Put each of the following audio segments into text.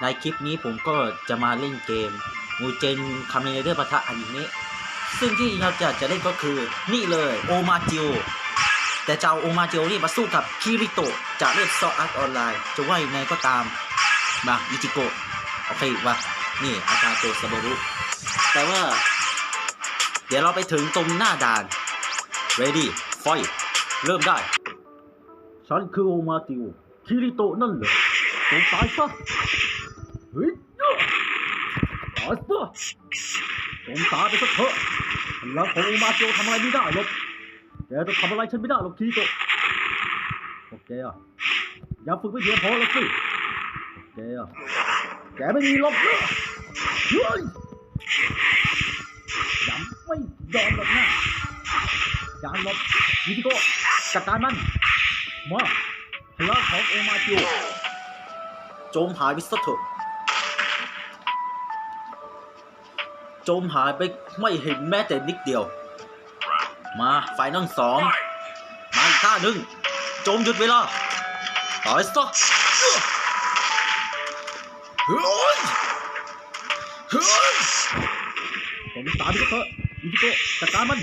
ในคลิปนี้ผมก็จะมาเล่นเกมมูเจนคาเมเดอร์ปะทะอันิเมะซึ่งที่เราจะจะเล่นก็คือนี่เลยโอมาจิโอแต่เจะเอาโอมาจิโอนี่มาสู้กับคิริโตะจากเล่นซออาร์ตออนไลน์จะว่ายังไงก็ตามมาอิจิโกะโอเคว่านี่อาจารย์โจซาบรุแต่ว่า เดี๋ยวเราไปถึงตรงหน้าด่าน ready fight เริ่มได้ ฉันคือโอมาจิโอคิริโตะนั่นเหรอ จงตายซะเฮ้ยตายซะจงตายไปสักเถอะพลังของโอมาจิโอทำอะไรไม่ได้หรอกแกจะทำอะไรฉันไม่ได้หรอกคิริโตโอเคอะอย่าฝึกไม่เพียงพอแล้วสิโอเคอะแกไม่มีหรอกเฮ้ยยังไม่ยอมหรอกนะการหลบยิงโกจัดการมันมาพลังของโอมาจิโอ จมหายไปซะเถอะโจมหายไปไม่เห็นแม้แต่นิดเดียว มาไฟนั่งสองมาอีกท่าหนึ่งโจมหยุดเวลาตายซะเฮ้ยเฮ้ยผมตายไปซะเถอะอิจิโกะจัดการมัน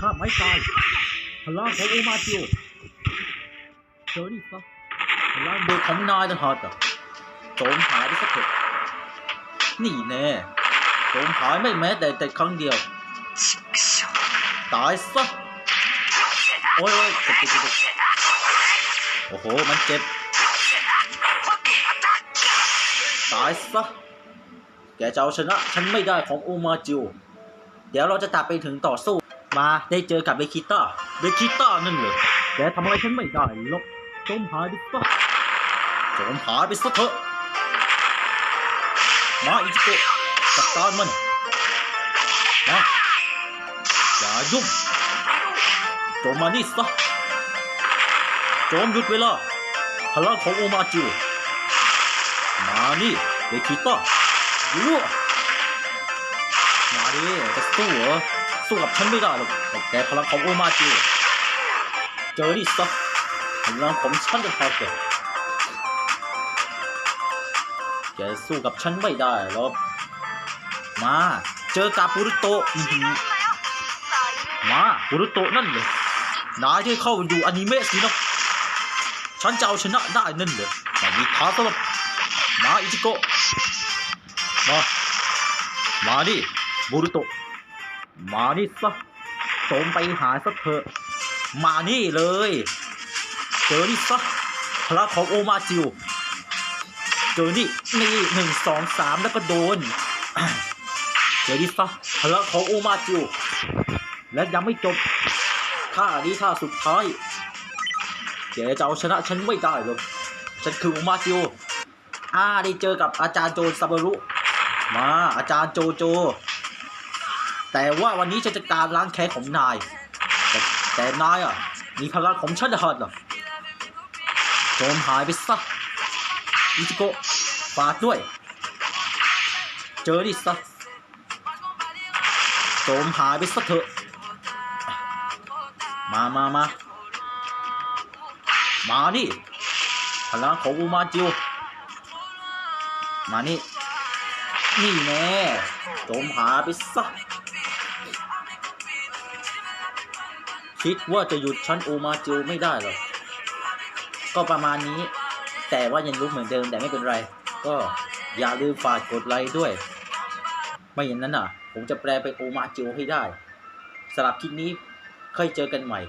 ถ้าไม่ตายพลังของโอมาจิโอเจอนี่ซะ พลังเบอร์ของนายต่างหากอะโจมหายไปสักเถอะนี่แน่โจมหายไม่แม้แต่แต่ครั้งเดียว ตายซะ โอ้ยโอ้ยเจ็บเจ็บเจ็บโอ้โห มันเจ็บ ตายซะ แกจะเอาชนะ ฉันไม่ได้ของโอมาจิโอเดี๋ยวเราจะตัดไปถึงต่อสู้ มาได้เจอกับเบคิต้า เบคิต้านั่นเลยแกทำอะไรฉันไม่ได้หรอก จมหายไปซะจมหายไปซะเถอะมาอิจิโกะจัดการมันมาอย่ายุ่งโจมมานี่ซะโจมหยุดเวลาพลังของโอมาจิวมานี่เบคิต้ายั่วมาดิจะสู้เหรอสู้กับฉันไม่ได้หรอกแต่พลังของโอมาจิวเจอนี่ซะ พลังของฉันจะพาแกแกสู้กับฉันไม่ได้หรอกมา เจอกับปุรุโตะอื้อหือมาปุรุโตะนั่นเลยนายที่เข้าอยู่อนิเมะสินะฉันจะเอาชนะได้นั่นเลยแต่มีท้าสำหรับมาอิจิโกะมา มาดิบุรุโตะมานี่ซะโจมไปหาซะเถอะ มานี่เลย เจอนี่ซะพลังของโอมาจิวเจอนี่นี่หนึ่งสองสามแล้วก็โดน เจอนี่ซะพลังของโอมาจิวและยังไม่จบท่านี้ท่าสุดท้ายแกจะเอาชนะฉันไม่ได้หรอกฉันคือโอมาจิวอ่าได้เจอกับอาจารย์โจซาบารุมาอาจารย์โจโจ แต่ว่าวันนี้ฉันจะการล้างแค้นของนาย แต่แต่นายอะมีพลังของฉันเหรอ โจมหายไปซะอิจิโกะฝากด้วย เจอดิซะโจมหายไปซะเถอะ มามามามานี่พลังของอูมาจิวมานี่ นี่แน่โจมหายไปซะคิดว่าจะหยุดชั้นโอมาจิวไม่ได้หรอ ก็ประมาณนี้ แต่ว่ายังรู้เหมือนเดิมแต่ไม่เป็นไร ก็อย่าลืมฝากกดไลค์ด้วย ไม่อย่างนั้นอะ ผมจะแปลเป็นโอมาจิวให้ได้สำหรับคลิปนี้ค่อยเจอกันใหม่